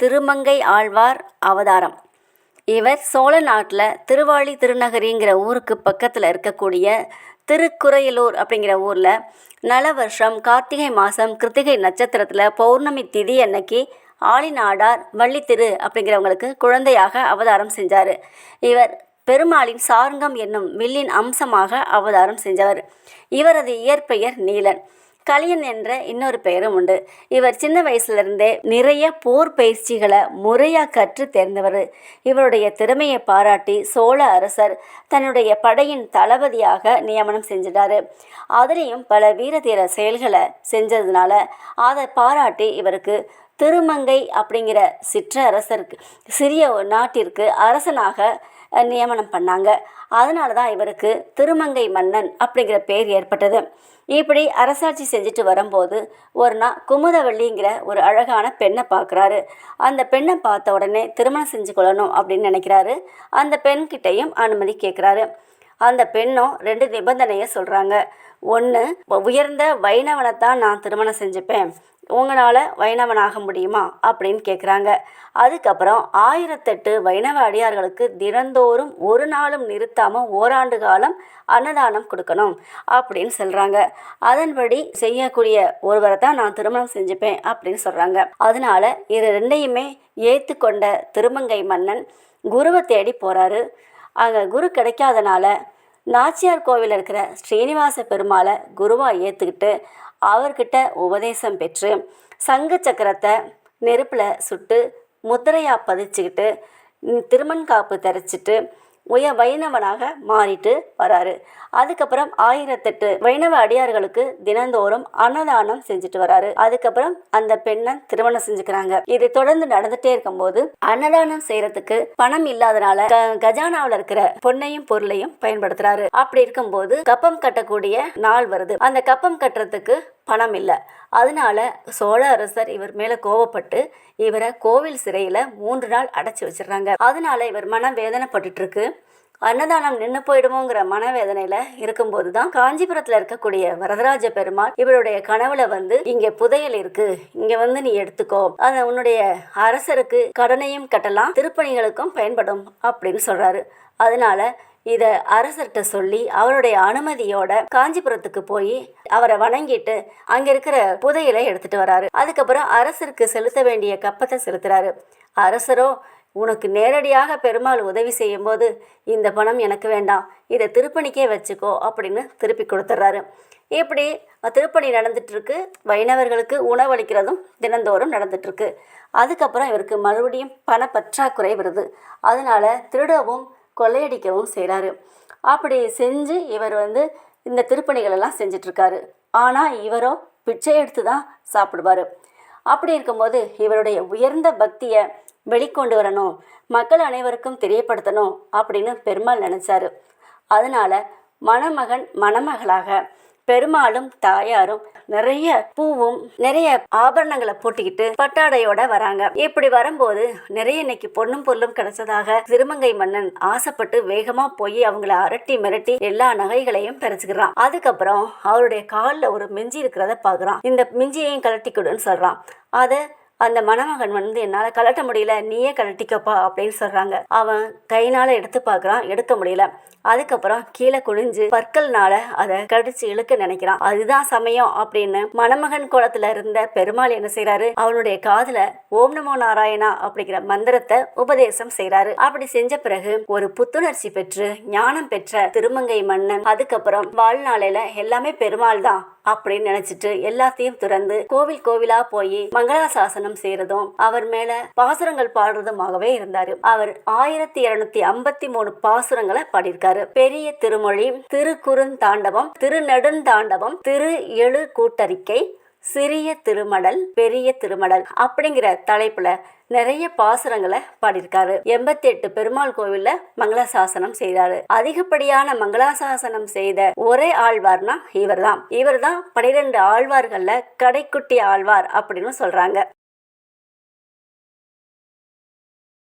திருமங்கை ஆழ்வார் அவதாரம். இவர் சோழ நாட்டில் திருவாளி திருநகரிங்கிற ஊருக்கு பக்கத்தில் இருக்கக்கூடிய திருக்குறையலூர் அப்படிங்கிற ஊரில் நல வருஷம் கார்த்திகை மாதம் கிருத்திகை நட்சத்திரத்தில் பௌர்ணமி திதி அன்னைக்கு ஆளிநாடார் வள்ளித்திரு அப்படிங்கிறவங்களுக்கு குழந்தையாக அவதாரம் செஞ்சார். இவர் பெருமாளின் சார்ங்கம் என்னும் வில்லின் அம்சமாக அவதாரம் செஞ்சவர். இவரது இயற்பெயர் நீலன். கலியன் என்ற இன்னொரு பெயரும் உண்டு. இவர் சின்ன வயசுலேருந்தே நிறைய போர் பயிற்சிகளை முறையாக கற்று தேர்ந்தவர். இவருடைய திறமையை பாராட்டி சோழ அரசர் தன்னுடைய படையின் தளபதியாக நியமனம் செஞ்சிட்டாரு. அதுலேயும் பல வீரதீர செயல்களை செஞ்சதுனால அதை பாராட்டி இவருக்கு திருமங்கை அப்படிங்கிற சிற்றரசருக்கு சிறிய ஒரு நாட்டிற்கு அரசனாக நியமனம் பண்ணாங்க. அதனால தான் இவருக்கு திருமங்கை மன்னன் அப்படிங்கிற பேர் ஏற்பட்டது. இப்படி அரசாட்சி செஞ்சுட்டு வரும்போது ஒரு நாள் குமுதவள்ளிங்கிற ஒரு அழகான பெண்ணை பார்க்குறாரு. அந்த பெண்ணை பார்த்த உடனே திருமணம் செஞ்சு கொள்ளணும் அப்படின்னு நினைக்கிறாரு. அந்த பெண்கிட்டையும் அனுமதி கேட்குறாரு. அந்த பெண்ணும் ரெண்டு நிபந்தனையை சொல்கிறாங்க ஒன்று உயர்ந்த வைணவனைத்தான் நான் திருமணம் செஞ்சுப்பேன். உங்களால் வைணவனாக முடியுமா? அப்படின்னு கேட்குறாங்க அதுக்கப்புறம் ஆயிரத்தெட்டு வைணவ அடியார்களுக்கு தினந்தோறும் ஒரு நாளும் நிறுத்தாமல் ஓராண்டு காலம் அன்னதானம் கொடுக்கணும் அப்படின்னு சொல்கிறாங்க அதன்படி செய்யக்கூடிய ஒருவரை தான் நான் திருமணம் செஞ்சுப்பேன் அப்படின்னு சொல்கிறாங்க அதனால இது ரெண்டையுமே ஏற்றுக்கொண்ட திருமங்கை மன்னன் குருவை தேடி போகிறாரு அங்கே குரு கிடைக்காதனால நாச்சியார் கோவில் இருக்கிற ஸ்ரீனிவாச பெருமாளை குருவாக ஏற்றுக்கிட்டு அவர்கிட்ட உபதேசம் பெற்று சங்கு சக்கரத்தை நெருப்பில் சுட்டு முத்திரையாக பதிச்சுக்கிட்டு திருமண் காப்பு தரைச்சிட்டு உய வைணவனாக மாறிட்டு வராரு. அதுக்கப்புறம் ஆயிரத்தெட்டு வைணவ அடியார்களுக்கு தினந்தோறும் அன்னதானம் செஞ்சுட்டு வராரு. அதுக்கப்புறம் அந்த பெண்ணை திருமணம் செஞ்சுக்கிறாங்க. இது தொடர்ந்து நடந்துட்டே இருக்கும்போது அன்னதானம் செய்யறதுக்கு பணம் இல்லாதனால கஜானாவில் இருக்கிற பொன்னையும் பொருளையும் பயன்படுத்துறாரு. அப்படி இருக்கும்போது கப்பம் கட்டக்கூடிய நாள் வருது. அந்த கப்பம் கட்டுறதுக்கு பணம் இல்லை. அதனால சோழ அரசர் இவர் மேலே கோவப்பட்டு இவரை கோவில் சிறையில் மூன்று நாள் அடைச்சி வச்சிடுறாங்க. அதனால இவர் மனம் வேதனைப்பட்டுட்டு இருக்கு அன்னதானம் நின்று போயிடுமோங்கிற மனவேதனையில இருக்கும்போது தான் காஞ்சிபுரத்துல இருக்கக்கூடிய வரதராஜ பெருமாள் இவருடைய கனவுல வந்து இங்க புதையல் இருக்கு. இங்க வந்து நீ எடுத்துக்கோ. அதை உன்னுடைய அரசருக்கு கடனையும் கட்டலாம் திருப்பணிகளுக்கும் பயன்படும் அப்படின்னு சொல்றாரு. அதனால இதை அரசர்கிட்ட சொல்லி அவருடைய அனுமதியோட காஞ்சிபுரத்துக்கு போய் அவரை வணங்கிட்டு அங்க இருக்கிற புதையலை எடுத்துட்டு வராரு. அதுக்கப்புறம் அரசருக்கு செலுத்த வேண்டிய கப்பத்தை செலுத்துறாரு. அரசரோ உனக்கு நேரடியாக பெருமாள் உதவி செய்யும்போது இந்த பணம் எனக்கு வேண்டாம். இதை திருப்பணிக்கே வச்சுக்கோ அப்படின்னு திருப்பி கொடுத்துட்றாரு இப்படி திருப்பணி நடந்துட்டுருக்கு. வைணவர்களுக்கு உணவளிக்கிறதும் தினந்தோறும் நடந்துட்டுருக்கு. அதுக்கப்புறம் இவருக்கு மறுபடியும் பண பற்றாக்குறை வருது. அதனால திருடவும் கொள்ளையடிக்கவும் செய்கிறாரு அப்படி செஞ்சு இவர் வந்து இந்த திருப்பணிகள் எல்லாம் செஞ்சிட்ருக்காரு. ஆனால் இவரோ பிச்சை எடுத்து தான் சாப்பிடுவார். அப்படி இருக்கும்போது இவருடைய உயர்ந்த பக்தியை வெளிக்கொண்டு வரணும் மக்கள் அனைவருக்கும் தெரியப்படுத்தணும் அப்படின்னு பெருமாள் நினச்சாரு. அதனால் மணமகன் மணமகளாக பெருமாளும் தாயாரும் நிறைய பூவும் நிறைய ஆபரணங்களை போட்டுக்கிட்டு பட்டாடையோட வராங்க. இப்படி வரும்போது நிறைய இன்னைக்கு பொண்ணும் பொருளும் கிடைச்சதாக திருமங்கை மன்னன் ஆசைப்பட்டு வேகமா போய் அவங்கள அரட்டி மிரட்டி எல்லா நகைகளையும் பறிச்சுக்கிறான். அதுக்கப்புறம் அவருடைய காலில் ஒரு மிஞ்சி இருக்கிறத பார்க்குறான் இந்த மிஞ்சியையும் கழட்டி கொடுன்னு சொல்றான். அதை அந்த மணமகன் வந்து என்னால் கழட்ட முடியல நீயே கழட்டிக்கப்பா அப்படின்னு சொல்கிறாங்க அவன் கைனால் எடுத்து பார்க்குறான் எடுக்க முடியல. அதுக்கப்புறம் கீழே குனிஞ்சு பற்கள்னால அதை கடிச்சு இழுக்க நினைக்கிறான். அதுதான் சமயம் அப்படின்னு மணமகன் குளத்துல இருந்த பெருமாள் என்ன செய்யறாரு அவனுடைய காதுல ஓம் நமோ நாராயணா அப்படிங்கிற மந்திரத்தை உபதேசம் செய்யறாரு அப்படி செஞ்ச பிறகு ஒரு புத்துணர்ச்சி பெற்று ஞானம் பெற்ற திருமங்கை மன்னன் அதுக்கப்புறம் வாழ்நாளையில எல்லாமே பெருமாள் தான் அப்படின்னு நினைச்சிட்டு எல்லாத்தையும் துறந்து கோவில் கோவிலா போய் மங்களாசாசனம் செய்யறதும் அவர் மேல பாசுரங்கள் பாடுறதுமாகவே இருந்தாரு. அவர் ஆயிரத்தி இருநூத்தி ஐம்பத்தி மூணு பாசுரங்களை பாடியிருக்காரு. பெரிய திருமொழி திருக்குறுந்தாண்டவம் திருநெடுந்தாண்டவம் திரு எழு கூட்டறிக்கை சிறிய திருமடல் பெரிய திருமடல் அப்படிங்கிற தலைப்புல நிறைய பாசுரங்களை பாடியிருக்காரு. எண்பத்தி எட்டு பெருமாள் கோவில்ல மங்களாசாசனம் செய்தாரு. அதிகப்படியான மங்களாசாசனம் செய்த ஒரே ஆழ்வார்னா இவர்தான். இவர்தான் பனிரெண்டு ஆழ்வார்கள்ல கடைக்குட்டி ஆழ்வார் அப்படின்னு சொல்றாங்க.